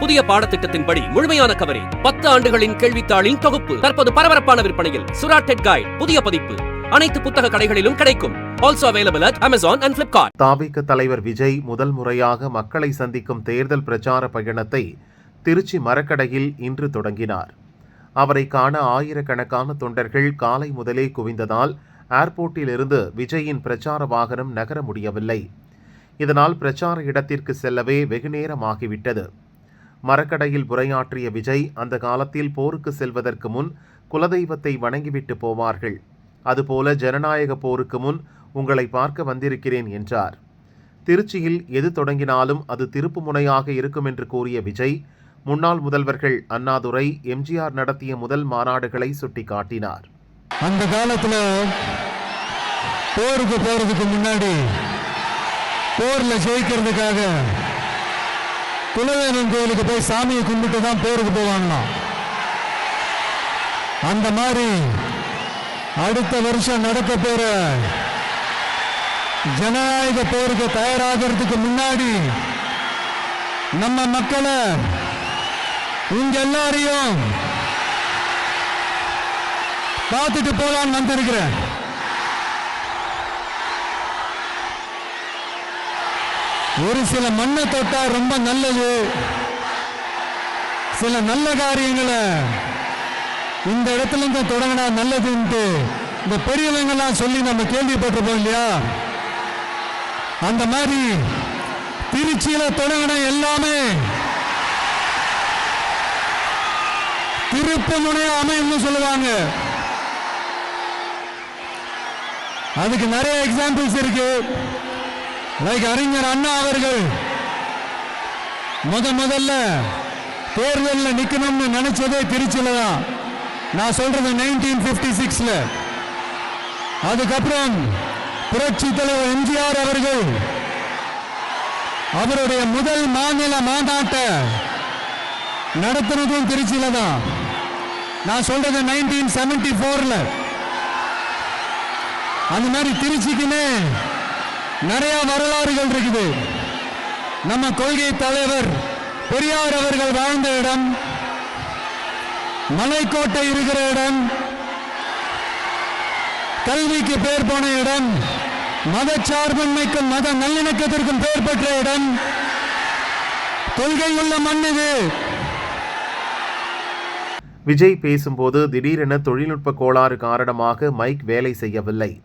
புதிய பாடத்திட்டத்தின்படி முழுமையான கவரேஜ் பத்து ஆண்டுகளின் கேள்வித்தாளின் தொகுப்பு. தற்போது பரபரப்பான விற்பனையில். சுராட்டெட் கைட் புதிய பதிப்பு. அனைத்து புத்தக கடைகளிலும் கிடைக்கும். Also available at Amazon and Flipkart தாவிக தலைவர் விஜய் முதல் முறையாக மக்களை சந்திக்கும் தேர்தல் பிரச்சார பயணத்தை திருச்சி மரக்கடையில் இன்று தொடங்கினார். அவரை காண ஆயிரக்கணக்கான தொண்டர்கள் காலை முதலே குவிந்ததால் ஏர்போர்ட்டிலிருந்து விஜயின் பிரச்சார வாகனம் நகர முடியவில்லை. இதனால் பிரச்சார இடத்திற்கு செல்லவே வெகுநேரமாகிவிட்டது. மரக்கடையில் உரையாற்றிய விஜய் அந்த காலத்தில் போருக்கு செல்வதற்கு முன் குலதெய்வத்தை வணங்கிவிட்டு போவார்கள். அதுபோல ஜனநாயக போருக்கு முன் உங்களை பார்க்க வந்திருக்கிறேன் என்றார். திருச்சியில் எது தொடங்கினாலும் அது திருப்பு முனையாக இருக்கும் என்று கூறிய விஜய் முன்னாள் முதல்வர்கள் அண்ணாதுரை எம்ஜிஆர் நடத்திய முதல் மாநாடுகளை சுட்டிக்காட்டினார். அந்த காலத்தில் போருக்கு போறதுக்கு முன்னாடி போர்ல ஜெயிக்கிறதுக்காக குலவேலன் கோயிலுக்கு போய் சாமியை கும்பிட்டு தான் போருக்கு போவாங்களாம் அந்த மாதிரி அடுத்த வருஷம் நடக்க போற ஜனநாயக போருக்கு தயாராகிறதுக்கு முன்னாடி நம்ம மக்களை இங்க எல்லாரையும் பார்த்துட்டு போலான்னு வந்திருக்கிறேன். ஒரு சில மண்ணை தொட்டா ரொம்ப நல்லது. சில நல்ல காரியங்களை இந்த இடத்துல இருந்து தொடங்கினா நல்லதுன்ட்டு இந்த பெரியவங்கெல்லாம் சொல்லி நம்ம கேள்விப்பட்டிருப்போம் இல்லையா? அந்த மாதிரி திருச்சியில தொடங்கின எல்லாமே திருப்பு முனையா அமையும்னு சொல்லுவாங்க. அதுக்கு நிறைய எக்ஸாம்பிள்ஸ் இருக்கு. அறிஞர் அண்ணா அவர்கள். முத முதல்ல தேர்தலில் நிற்கணும்னு நினைச்சதே திருச்சியில தான். நான் சொல்றது நைன்டீன் பிப்டி சிக்ஸ்ல அதுக்கப்புறம் புரட்சி தலைவர் எம்ஜிஆர் அவர்கள் அவருடைய முதல் மாநில மாநாட்டை நடத்தினதும் திருச்சியில தான். நான் சொல்றது நைன்டீன் செவன்டி போர்ல அந்த மாதிரி திருச்சிக்குன்னு நிறைய வரலாறுகள் இருக்குது. நம்ம கொள்கை தலைவர் பெரியார் அவர்கள் வாழ்ந்த இடம் மலைக்கோட்டை இருக்கிற இடம் கல்விக்கு பேர் போன இடம் மதச்சார்பின்மைக்கும் மத நல்லிணக்கத்திற்கும் பெயர் பெற்ற இடம். கொள்கை உள்ள மண் இது. விஜய் பேசும்போது திடீரென தொழில்நுட்ப கோளாறு காரணமாக மைக் வேலை செய்யவில்லை.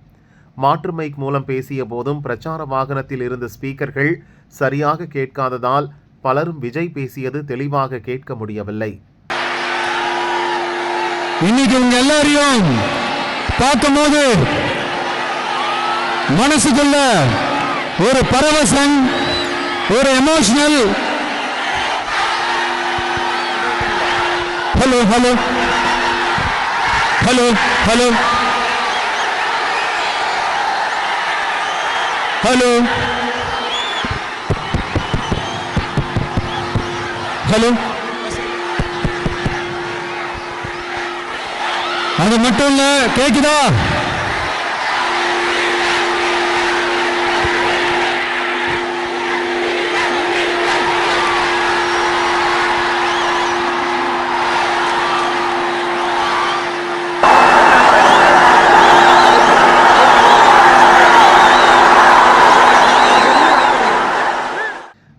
மாற்று மைக் மூலம் பேசிய போதும் பிரச்சார வாகனத்தில் இருந்த ஸ்பீக்கர்கள் சரியாக கேட்காததால் பலரும் விஜய் பேசியது தெளிவாக கேட்க முடியவில்லை. இன்னைக்கு உங்க எல்லாரையும் பார்க்கும்போது மனசுக்குள்ள ஒரு பரவசம் ஒரு emotional hello hello hello hello hello hello அது மட்டும் இல்லை கேக்குதா?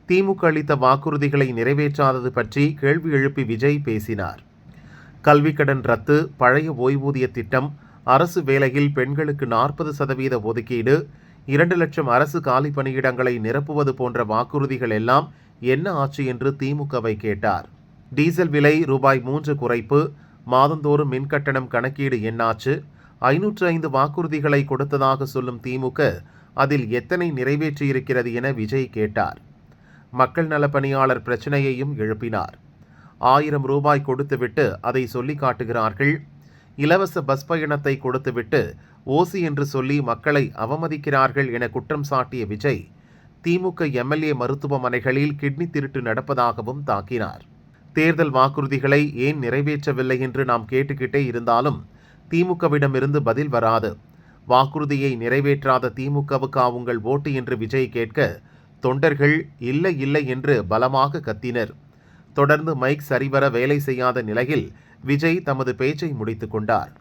திமுக அளித்த வாக்குறுதிகளை நிறைவேற்றாதது பற்றி கேள்வி எழுப்பி விஜய் பேசினார். கல்விக்கடன் ரத்து பழைய ஓய்வூதிய திட்டம் அரசு வேலையில் பெண்களுக்கு நாற்பது சதவீத ஒதுக்கீடு இரண்டு லட்சம் அரசு காலி பணியிடங்களை நிரப்புவது போன்ற வாக்குறுதிகள் எல்லாம் என்ன ஆச்சு என்று திமுகவை கேட்டார். டீசல் விலை ரூபாய் மூன்று குறைப்பு மாதந்தோறும் மின்கட்டணம் கணக்கீடு என்னாச்சு? ஐநூற்று ஐந்து வாக்குறுதிகளை கொடுத்ததாக சொல்லும் திமுக அதில் எத்தனை நிறைவேற்றியிருக்கிறது என விஜய் கேட்டார். மக்கள் நல பணியாளர் பிரச்சனையையும் எழுப்பினார். ஆயிரம் ரூபாய் கொடுத்துவிட்டு அதை சொல்லி காட்டுகிறார்கள். இலவச பஸ் பயணத்தை கொடுத்துவிட்டு ஓசி என்று சொல்லி மக்களை அவமதிக்கிறார்கள் என குற்றம் சாட்டிய விஜய் திமுக எம்எல்ஏ மருத்துவமனைகளில் கிட்னி திருட்டு நடப்பதாகவும் தாக்கினார். தேர்தல் வாக்குறுதிகளை ஏன் நிறைவேற்றவில்லை என்று நாம் கேட்டுக்கிட்டே இருந்தாலும் திமுகவிடமிருந்து பதில் வராது. வாக்குறுதியை நிறைவேற்றாத திமுகவுக்கா உங்கள் ஓட்டு என்று விஜய் கேட்க தொண்டர்கள் இல்லை இல்லை என்று பலமாக கத்தினர். தொடர்ந்து மைக் சரிவர வேலை செய்யாத நிலையில் விஜய் தமது பேச்சை முடித்துக் கொண்டார்.